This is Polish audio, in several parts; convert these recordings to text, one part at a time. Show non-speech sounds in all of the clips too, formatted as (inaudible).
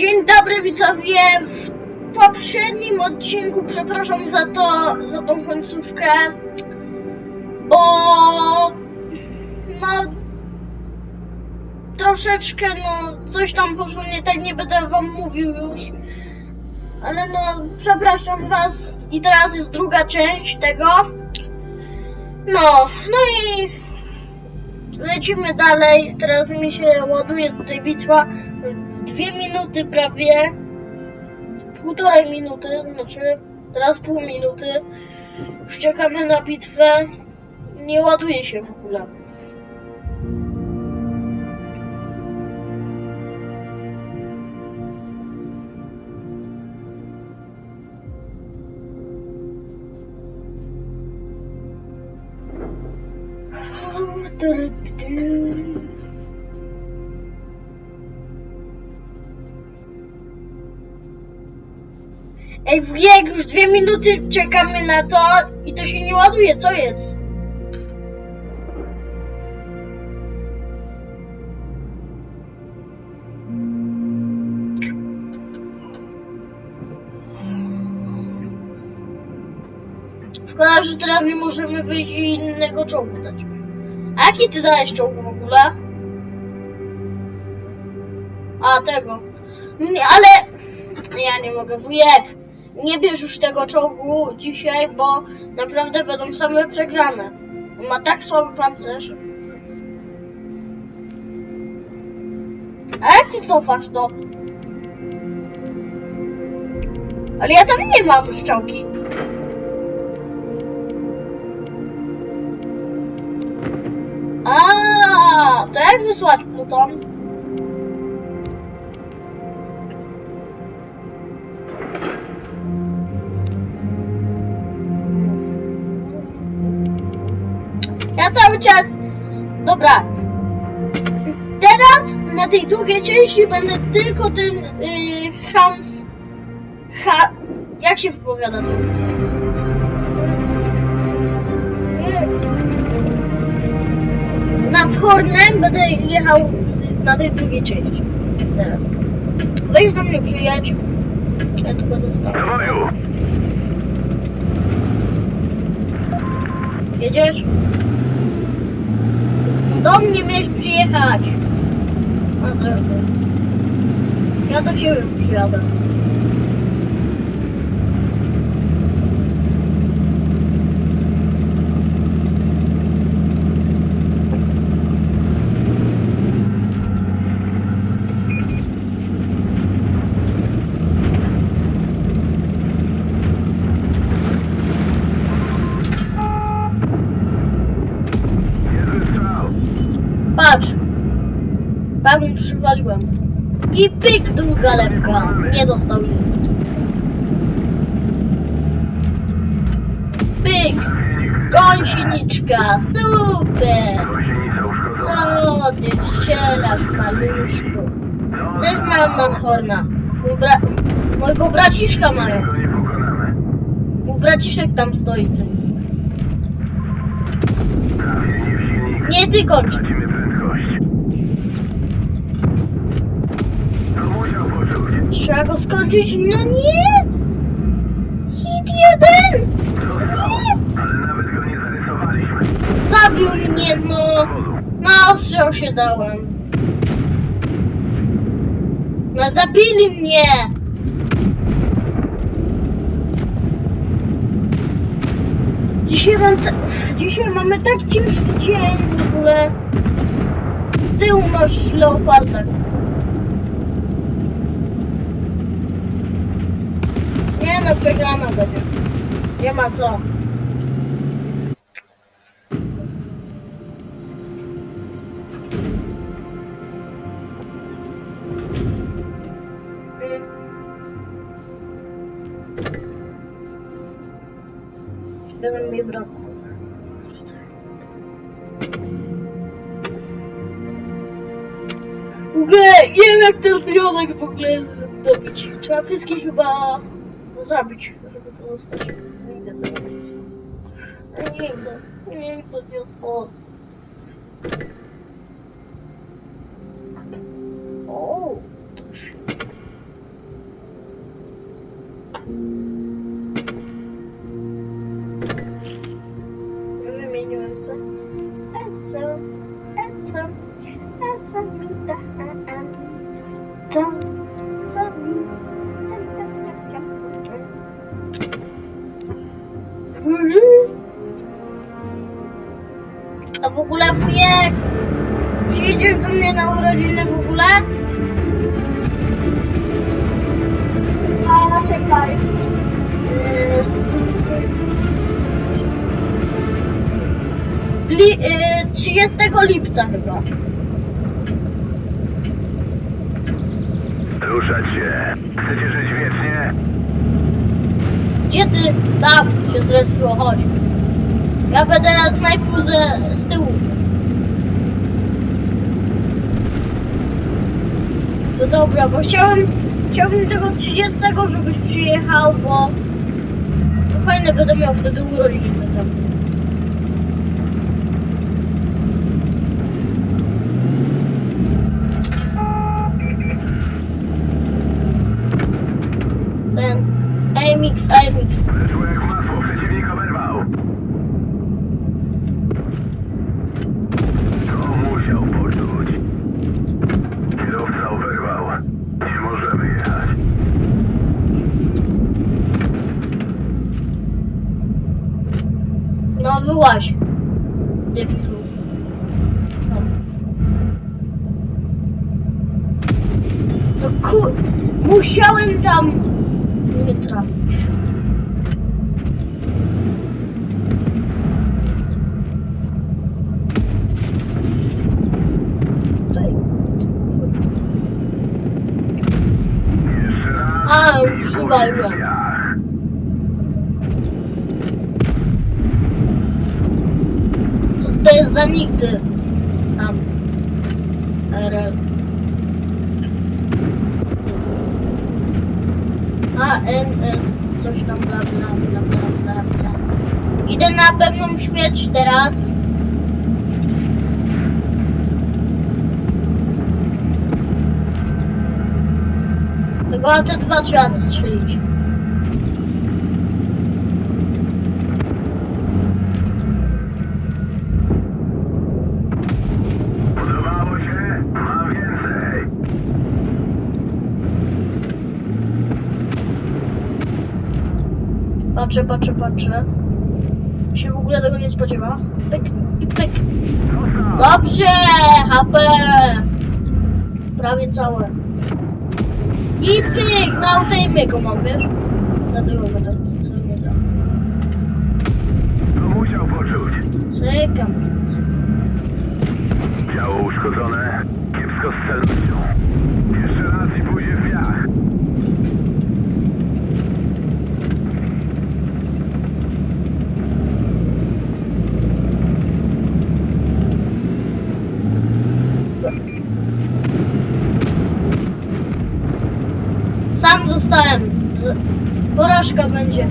Dzień dobry widzowie. W poprzednim odcinku przepraszam za to, za tą końcówkę, bo no troszeczkę no coś tam poszło nie tak, nie będę wam mówił już. Ale no przepraszam was i teraz jest druga część tego. No, no i lecimy dalej. Teraz mi się ładuje tutaj bitwa. Dwie minuty prawie. Półtorej minuty, znaczy teraz pół minuty. Już czekamy na bitwę. Nie ładuje się w ogóle. Ej, wujek, już dwie minuty czekamy na to i to się nie ładuje, co jest? Szkoda, że teraz nie możemy wyjść i innego czołgu dać. A jaki ty dałeś czołg w ogóle? A, tego. Nie, ale... Ja nie mogę, wujek. Nie bierz już tego czołgu dzisiaj, bo naprawdę będą same przegrane. On ma tak słaby pancerz. A jak ty cofasz to? Ale ja tam nie mam szczałki. A, to jak wysłać Pluton? Cały czas. Dobra. Teraz na tej drugiej części będę tylko tym yy, Hans. Ha, jak się wypowiada to? nad Hornem będę jechał na tej drugiej części. Teraz. Weź do mnie przyjedź. Ja tu będę stał. Jedziesz? Do mnie miałeś przyjechać. A zresztą. Ja do ciebie przyjadę. Jeden strzał! Patrz. Pełny przywaliłem. I pyk druga lepka. Nie dostał lift. Pyk. Gąsieniczka. Super. Co ty strzelasz, maluszku? Też mają nas horna. Mój bra... Mojego braciszka mają. Mój braciszek tam stoi. Silnik. Nie ty kończ. Tracimy prędkość. To musiał poczuć. Trzeba go skończyć. No nie! Hit jeden! Nie zarysowaliśmy. Zabił mnie, no. Na ostrzał się dałem. No zabili mnie! Dzisiaj mam. Dzisiaj mamy tak ciężki dzień w ogóle. Z tyłu masz leoparda. No, przegrana będzie. Nie ma co. Jeden mi brakło. Nie wiem jak ten zbionek w ogóle zdobyć. Trzeba wszystkich chyba zabić, żeby to dostać. Nigdy tego nie dostał. Nigdy. Nigdy nie dostał. O, A w ogóle wujek, przyjedziesz do mnie na urodziny w ogóle? A czekaj. Li, yy, 30 lipca chyba. Ruszać się. Chcecie żyć wiecznie? Gdzie ty? Tam się zrespiło, chodź. Ja będę snajpił ze, z tyłu. To dobra, bo chciałem, chciałbym tego 30, żebyś przyjechał, bo to fajne będę miał wtedy urodziny tam. Ten AMX, AMX. Wyszło jak masło, przeciwnik oberwał. To musiał poczuć. Kierowca oberwał. Nie możemy jechać. No wyłaź. Debilu. No. No kur... Musiałem tam nie trafić. Tutaj. Jeszcze raz. A, i przywaliłem. Jach. Co to jest za nigdy? Tam. RL. ANS coś tam bla bla bla bla bla bla. Idę na pewną śmierć teraz. Tego AT2 trzeba strzelić. Podobało się? Mam więcej. Patrzę, patrzę, patrzę. Się w ogóle tego nie spodziewa. Pyk i pyk. Dobrze! HP! Prawie całe. I pyk! Na autoimie go mam, wiesz? Dlatego go tak co nie trafię. To musiał poczuć. Czekam. czekam. Ciało uszkodzone. Kiepsko z celnością. Jeszcze raz i pójdzie w piach. Z... Porażka będzie.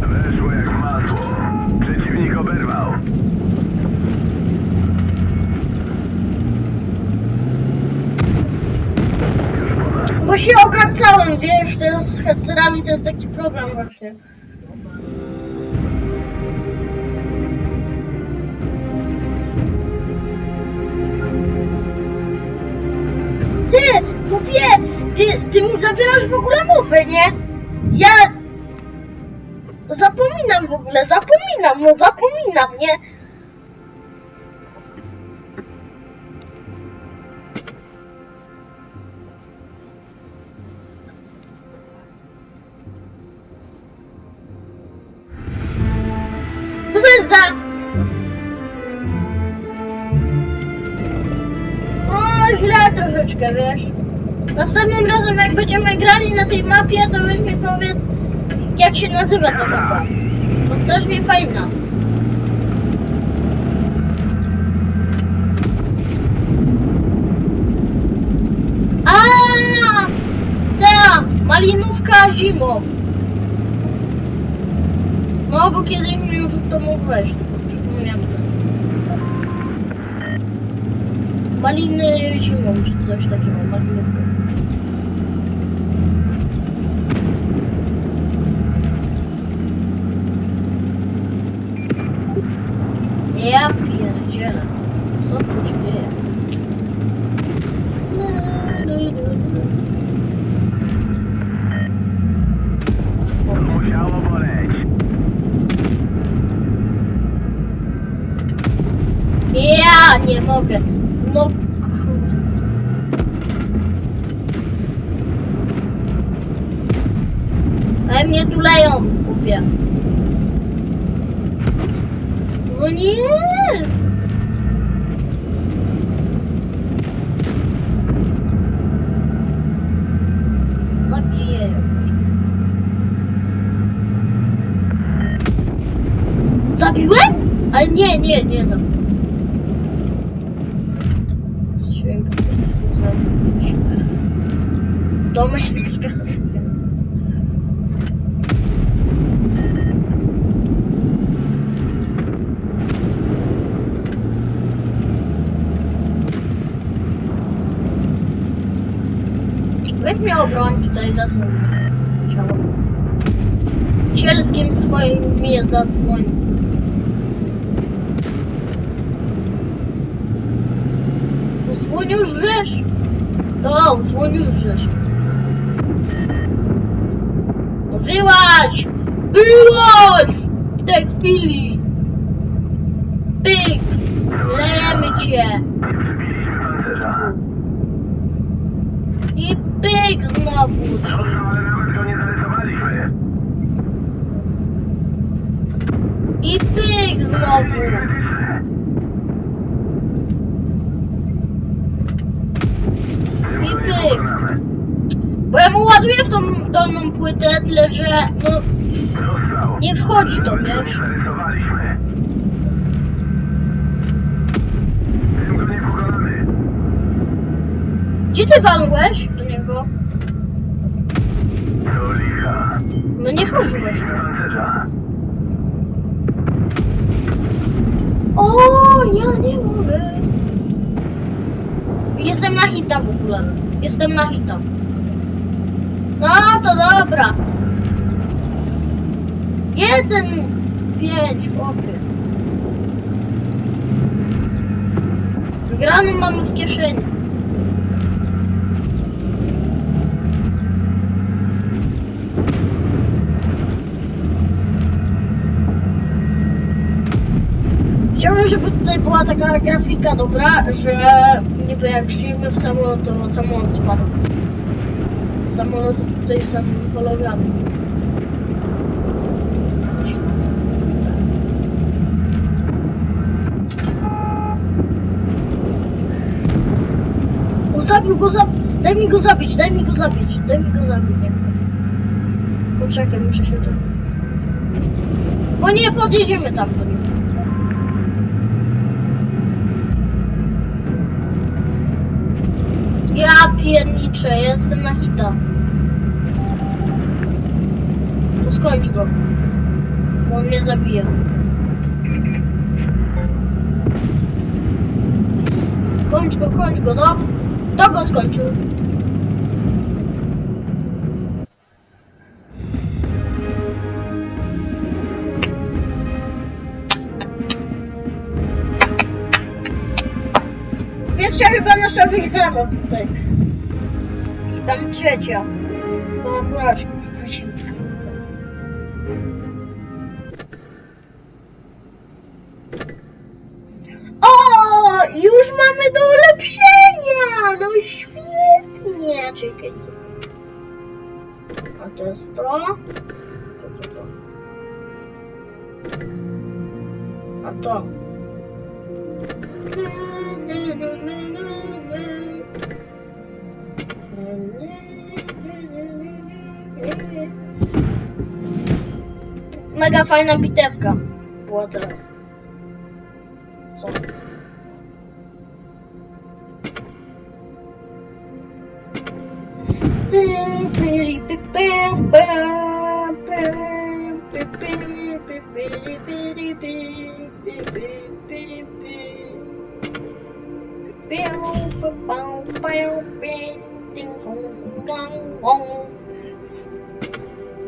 Weszło jak masło. Przeciwnik oberwał. Bo się obracałem, wiesz, to jest z headserami, to jest taki problem właśnie. Głupie, ty, ty mi zabierasz w ogóle mowę, nie? Ja zapominam w ogóle, zapominam, no zapominam, nie? Co to jest za... O, źle troszeczkę, wiesz. Będziemy grali na tej mapie, to weź mi powiedz, jak się nazywa ta mapa. Bo strasznie fajna. A, ta malinówka zimą. No, bo kiedyś mi już to mówiłeś. Przypomniałem sobie. Maliny zimą, czy coś takiego, malinówka. Ja pierdzielę. Co tu się dzieje? tu leją, kupię. No nie! Zabiję ją. Zabiłem? Ale nie, nie, nie zabiłem. Strzęk, zabić. Domek zgadza. Weź mnie obroń tutaj zasłoń mnie ciało. Cielskim swoim mnie zasłoń. Usłoń już rzesz! To, usłoń już rzesz. Wyłaź! Wyłaź! W tej chwili! Pyk! Lejemy cię! I pyk znowu! I pyk znowu! I pyk. Bo ja mu ładuję w tą dolną płytę, tyle że no nie wchodzi to, wiesz? nie zarysowaliśmy. Tym go nie pokonamy. Gdzie ty walnąłeś do niego? No nie wchodziłeś. O, ja nie mogę. Jestem na hita w ogóle. Jestem na hita. No to dobra. Jeden, pięć, opie. Graną mamy w kieszeni. Chciałbym, żeby tutaj była taka grafika dobra, że niby jak szliśmy w samolot, to samolot spadł. Samoloty tutaj są hologramy. O, zabił go, zab... Daj mi go zabić, daj mi go zabić, daj mi go zabić. Poczekaj, muszę się tu... Bo nie podjedziemy tam do niego. Ja pierniczę, jestem na hita. To skończ go. Bo on mnie zabije. Kończ go, kończ go, no. To go skończył. Pierwsza chyba nasza wygrana tutaj. Tam trzecia. To porażki przeciwnika. O, już mamy do ulepszenia! No świetnie! Czekaj, co? A to jest to? To, to, to. A to. Mega fajna bitewka była teraz. Co?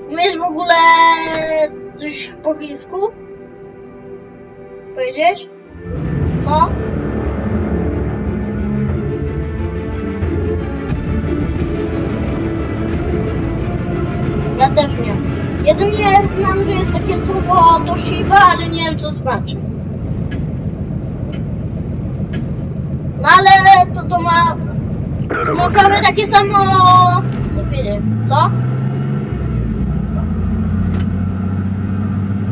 Umiesz w ogóle coś po chińsku? Powiedzieć? No? Ja też nie. Jedynie znam, że jest takie słowo to Shiba, ale nie wiem co znaczy. No ale to, to ma To ma prawie takie samo... Co?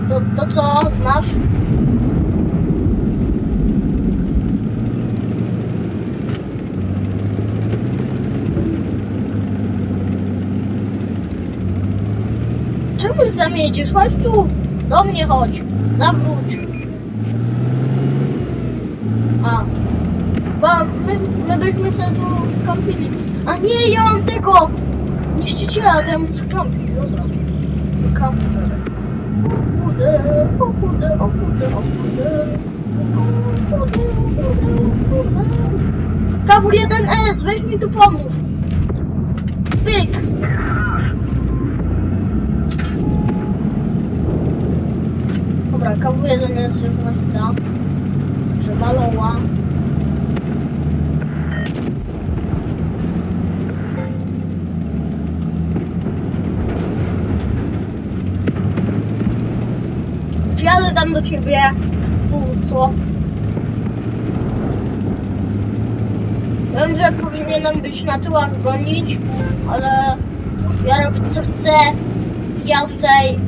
To, to co, znasz? Czemu jedziesz? Chodź tu! Do mnie chodź! Zawróć! A. Bo my, my byśmy się tu kampili. A nie, ja mam tego! Niszczyciela, to ja muszę kampić, dobra. O kurde, o kurde, o kurde, o kurde. O kurde, o kurde, o kurde. KW1S, weź mi tu pomóż. Pyk! Dobra, KW1S jest na hita. Przewaloła. Przyjadę tam do ciebie. Co? Wiem, że powinienem być na tyłach gonić, ale ja robię co chcę. Ja tutaj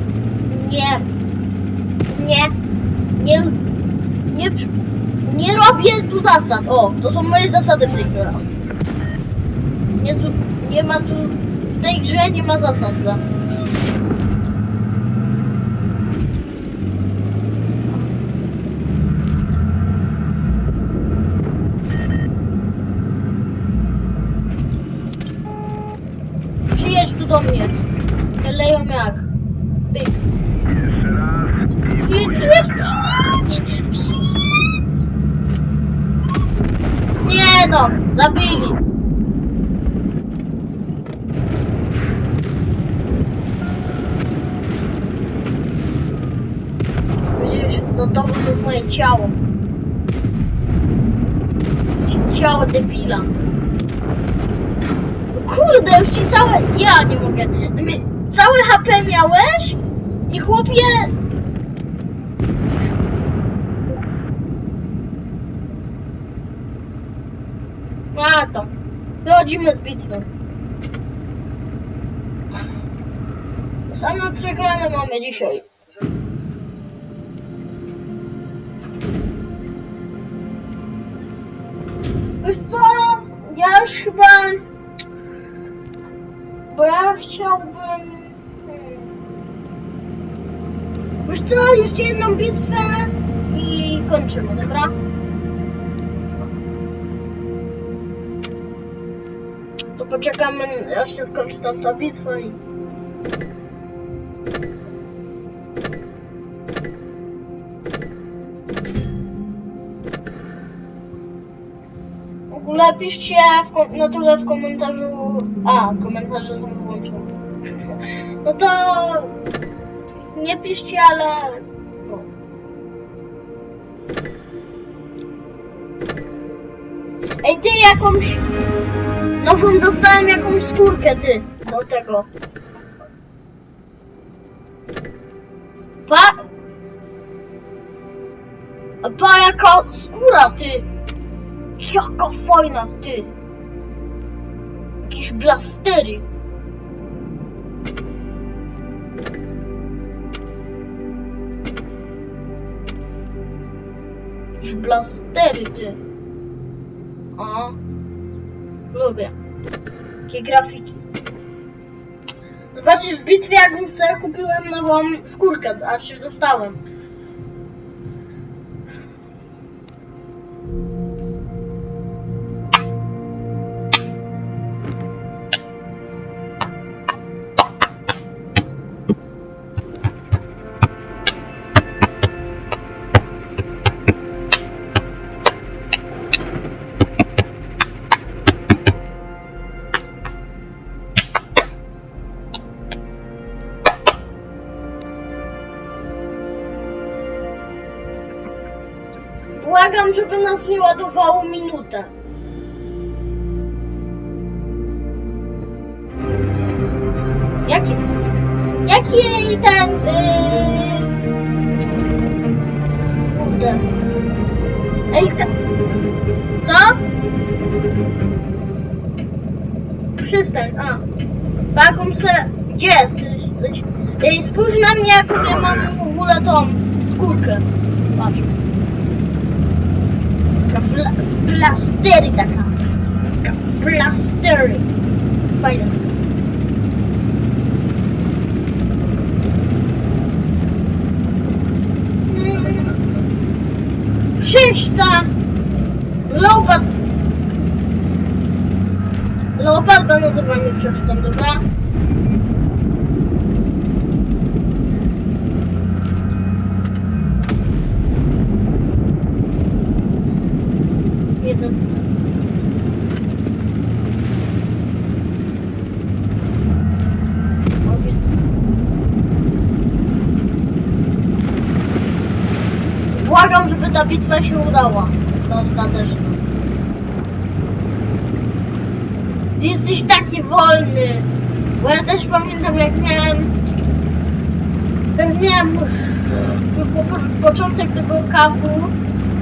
nie, nie, nie, nie, nie robię tu zasad. O, to są moje zasady w tej grze. Nie, nie ma tu, w tej grze nie ma zasad dla mnie. Przyjedź tu do mnie. Nie leją jak. Pyk. Jeszcze raz i Przyjedź, pójdzie przyjedź, w świat. przyjedź, przyjedź. Nie no, zabili. Widzisz, za tobą jest moje ciało. Ciało debila. Kurde, już ci całe... Ja nie mogę. No Całe HP miałeś i chłopie... To. Wychodzimy z bitwy. Same przegrane mamy dzisiaj. Wiesz co? Ja już chyba... Bo ja chciałbym... hmm. Wiesz co? Jeszcze jedną bitwę i kończymy, dobra? Poczekamy, aż się skończy tam ta bitwa i... W ogóle piszcie w na dole w komentarzu... A, komentarze są włączone. (laughs) No to... Nie piszcie, ale... No. Ej, ty jakąś... Nową dostałem jakąś skórkę, ty, do tego. Pa... A pa, jaka skóra, ty! Jaka fajna, ty! Jakieś blastery. Jakieś blastery, ty. O. Lubię. Takie grafiki. Zobaczysz w bitwie, jak sobie kupiłem nową skórkę, a czy dostałem. Przystań, a. Taką se... Gdzie jesteś? Ej, spójrz na mnie, jaką ja mam w ogóle tą skórkę. Patrz. Taka fla plastery taka. Taka plastery. Fajne. Mm. Sześćta. Leopard. Leoparda nazywamy przez tą, dobra? Jedenasty. O, wi- Błagam, żeby ta bitwa się udała. Ta ostateczna. Ty jesteś taki wolny. Bo ja też pamiętam jak miałem. Jak miałem po, po, początek tego kawu,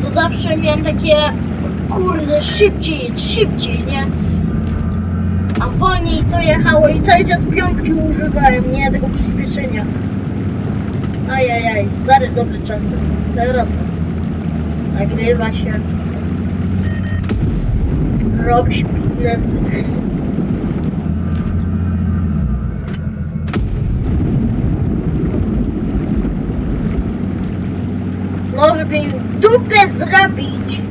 to zawsze miałem takie kurde szybciej, szybciej, nie? A wolniej to jechało i cały czas piątki używałem, nie tego przyspieszenia. Ajajaj, stare dobre czasy. Teraz to. Nagrywa się. Robi się biznesy. No, żeby im dupę zrobić.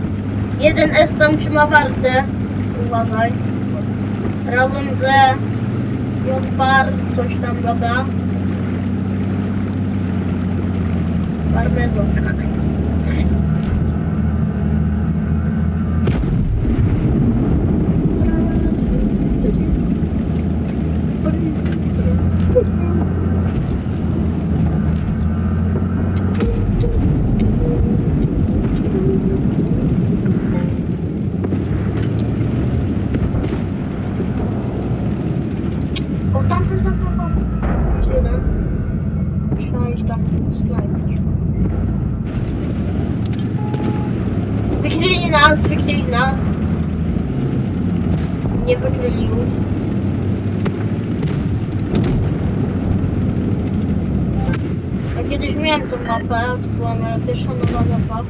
Jeden S tam trzyma wartę. Uważaj. Razem ze J-Par, coś tam, prawda? Parmezan. O, tam, tam, tam, tam, tam. Jest jeden. Trzeba iść tam snajpić. Wykryli nas, wykryli nas. Nie wykryli już. Ja kiedyś miałem tą mapę, to była moja pierwsza nowa mapa.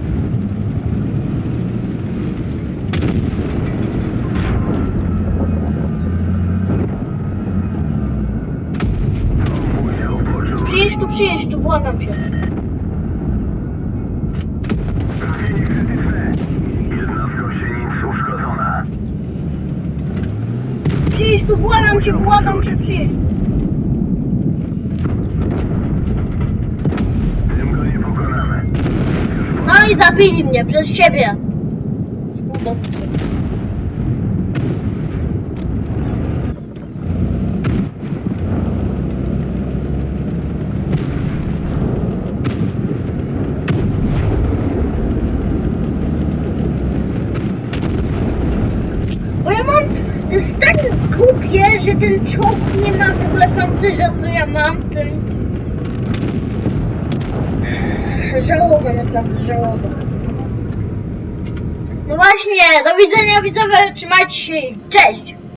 Przyjedź tu, błagam cię. Trafienie krytyczne. Uszkodzona. Przyjedź tu, błagam cię, błagam cię, przyjedź. Tym go nie pokonamy. No i zabili mnie przez ciebie. Współdowcy. Bo ja mam, to jest tak ten czołg nie ma w ogóle pancerza, co ja mam, ten... Żałoba, naprawdę żałoba. No właśnie, do widzenia widzowie, trzymajcie się i cześć!